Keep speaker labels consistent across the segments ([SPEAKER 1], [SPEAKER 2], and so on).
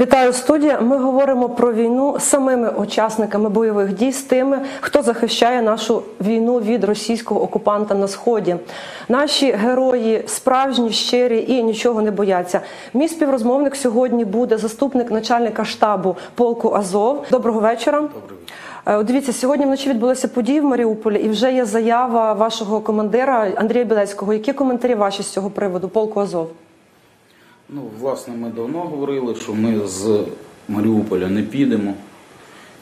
[SPEAKER 1] Вітаю студія. Ми говоримо про війну з самими учасниками бойових дій, з тими, хто захищає нашу війну від російського окупанта на сході. Наші герої справжні, щирі і нічого не бояться. Мій співрозмовник сьогодні буде заступник начальника штабу полку Азов. Доброго вечора. Доброго. Дивіться, сьогодні вночі відбулися події в Маріуполі, і вже є заява вашого командира Андрія Білецького. Які коментарі ваші з цього приводу полку Азов?
[SPEAKER 2] Ну, власне, ми давно говорили, що ми з Маріуполя не підемо,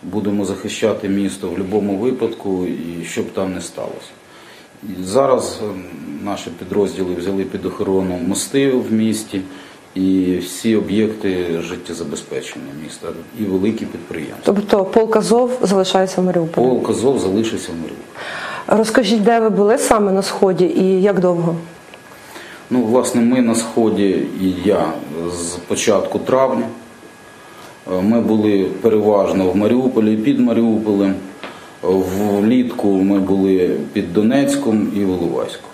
[SPEAKER 2] будемо захищати місто в будь-якому випадку, і що б там не сталося. І зараз ем, наші підрозділи взяли під охорону мости в місті і всі об'єкти життєзабезпечення міста і великі підприємства.
[SPEAKER 1] Тобто полк Азов залишається в Маріуполі.
[SPEAKER 2] Полк Азов залишився в Маріуполі.
[SPEAKER 1] Розкажіть, де ви були саме на сході і як довго?
[SPEAKER 2] Ну, власне, ми на сході і я з початку травня. Е, Ми були переважно в Маріуполі і під Маріуполем. Влітку ми були під Донецьком і в Іловайську.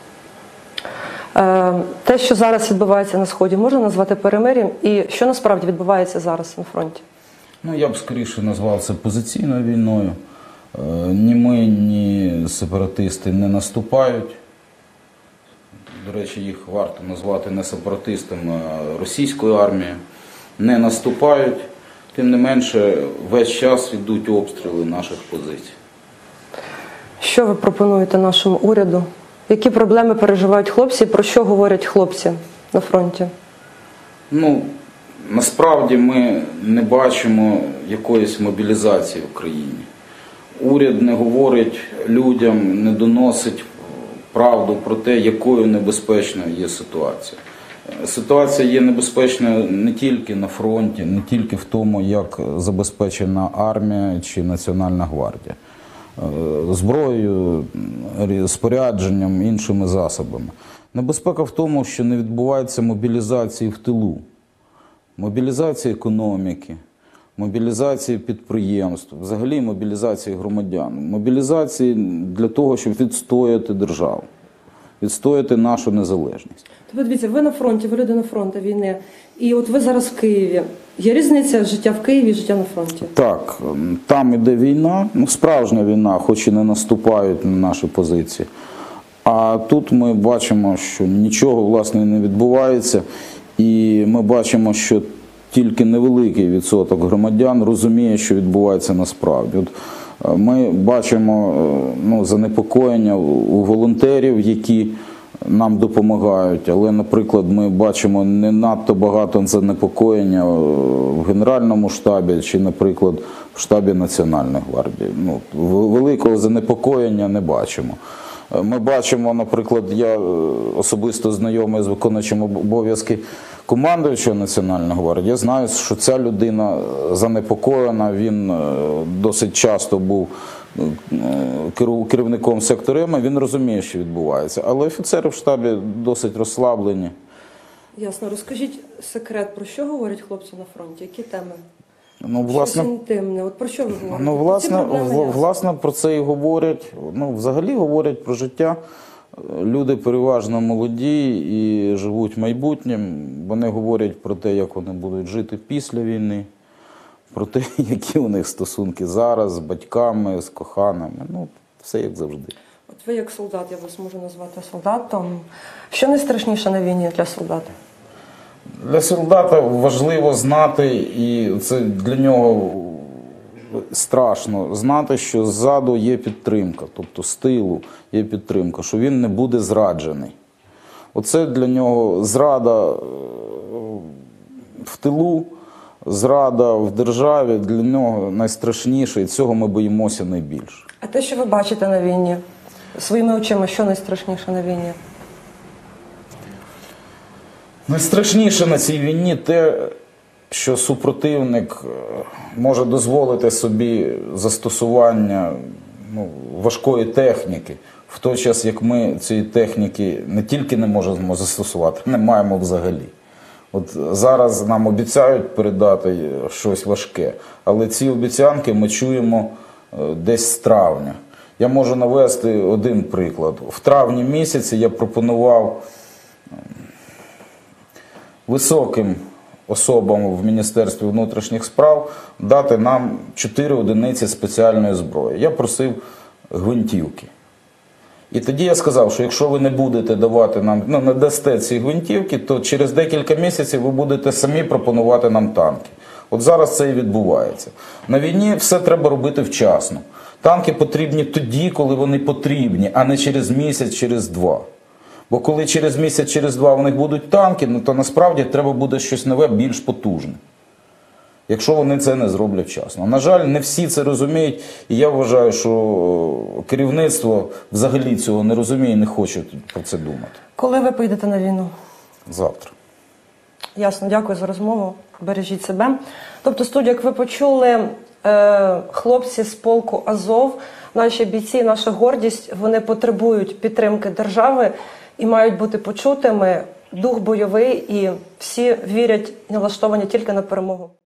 [SPEAKER 1] Е, Те, що зараз відбувається на сході, можна назвати перемир'ям, і що насправді відбувається зараз на фронті?
[SPEAKER 2] Ну, я б скоріше назвав це позиційною війною. Е, Ні ми, ні сепаратисти не наступають. До речі, їх варто назвати не сепаратистами, а російською армією. Не наступають. Тим не менше, весь час йдуть обстріли наших позицій.
[SPEAKER 1] Що ви пропонуєте нашому уряду? Які проблеми переживають хлопці? Про що говорять хлопці на фронті?
[SPEAKER 2] Ну, насправді ми не бачимо якоїсь мобілізації в країні. Уряд не говорить людям, не доносить правду про те, якою небезпечною є ситуація. Ситуація є небезпечною не тільки на фронті, не тільки в тому, як забезпечена армія чи Національна гвардія. Е, Зброєю, спорядженням, іншими засобами. Небезпека в тому, що не відбувається мобілізації в тилу, мобілізації економіки, мобілізації підприємств, взагалі мобілізації громадян, мобілізації для того, щоб відстояти державу, відстояти нашу незалежність.
[SPEAKER 1] Тобто, дивіться, ви на фронті, ви люди на фронті війни, і от ви зараз в Києві. Є різниця життя в Києві і життя на фронті?
[SPEAKER 2] Так, там іде війна, ну справжня війна, хоч і не наступають на наші позиції. А тут ми бачимо, що нічого власне не відбувається, і ми бачимо, що тільки невеликий відсоток громадян розуміє, що відбувається насправді. От е, ми бачимо е, ну, занепокоєння у волонтерів, які нам допомагають. Але, наприклад, ми бачимо не надто багато занепокоєння е, в Генеральному штабі чи, наприклад, в штабі Національної гвардії. Ну, великого занепокоєння не бачимо. Е, Ми бачимо, наприклад, я е, особисто знайомий з виконуючим обов'язки командуючого Національної гвардії. Я знаю, що ця людина е, занепокоєна. Він досить часто був керівником сектору М, він розуміє, що відбувається. Але офіцери в штабі досить розслаблені.
[SPEAKER 1] Ясно, розкажіть секрет, про що говорять хлопці на фронті? Які теми?
[SPEAKER 2] Ну, власне,
[SPEAKER 1] Щось інтимне. От про що ви говорите?
[SPEAKER 2] Ну, власне, в- власне, про це і говорять. Ну, взагалі говорять про життя. Люди переважно молоді і живуть майбутнім. Вони говорять про те, як вони будуть жити після війни, про те, які у них стосунки зараз з батьками, з коханими. Ну, все як завжди.
[SPEAKER 1] От ви як солдат, я вас можу назвати солдатом. Що найстрашніше на війні для солдата?
[SPEAKER 2] Для солдата важливо знати, і це для нього страшно знати, що ззаду є підтримка, тобто з тилу є підтримка, що він не буде зраджений. Оце для нього зрада е, в тилу, зрада в державі для нього найстрашніше, і цього ми боїмося найбільше.
[SPEAKER 1] А те, що ви бачите на війні, своїми очима, що найстрашніше на війні?
[SPEAKER 2] Найстрашніше на цій війні те, що супротивник е, може дозволити собі застосування ну, важкої техніки, в той час як ми цієї техніки не тільки не можемо застосувати, не маємо взагалі. От зараз нам обіцяють передати щось важке, але ці обіцянки ми чуємо е, десь з травня. Я можу навести один приклад. В травні місяці я пропонував високим особам в Міністерстві внутрішніх справ дати нам 4 одиниці спеціальної зброї. Я просив гвинтівки. І тоді я сказав, що якщо ви не будете давати нам, ну не дасте ці гвинтівки, то через декілька місяців ви будете самі пропонувати нам танки. От зараз це і відбувається. На війні все треба робити вчасно. Танки потрібні тоді, коли вони потрібні, а не через місяць, через два. Бо коли через місяць, через два в них будуть танки, ну то насправді треба буде щось нове, більш потужне. Якщо вони це не зроблять вчасно. На жаль, не всі це розуміють, і я вважаю, що керівництво взагалі цього не розуміє і не хоче про це думати.
[SPEAKER 1] Коли ви поїдете на війну?
[SPEAKER 2] Завтра.
[SPEAKER 1] Ясно, дякую за розмову. Бережіть себе. Тобто, студія, як ви почули, е, хлопці з полку Азов, наші бійці, наша гордість, вони потребують підтримки держави і мають бути почутими. Дух бойовий, і всі вірять налаштовані тільки на перемогу.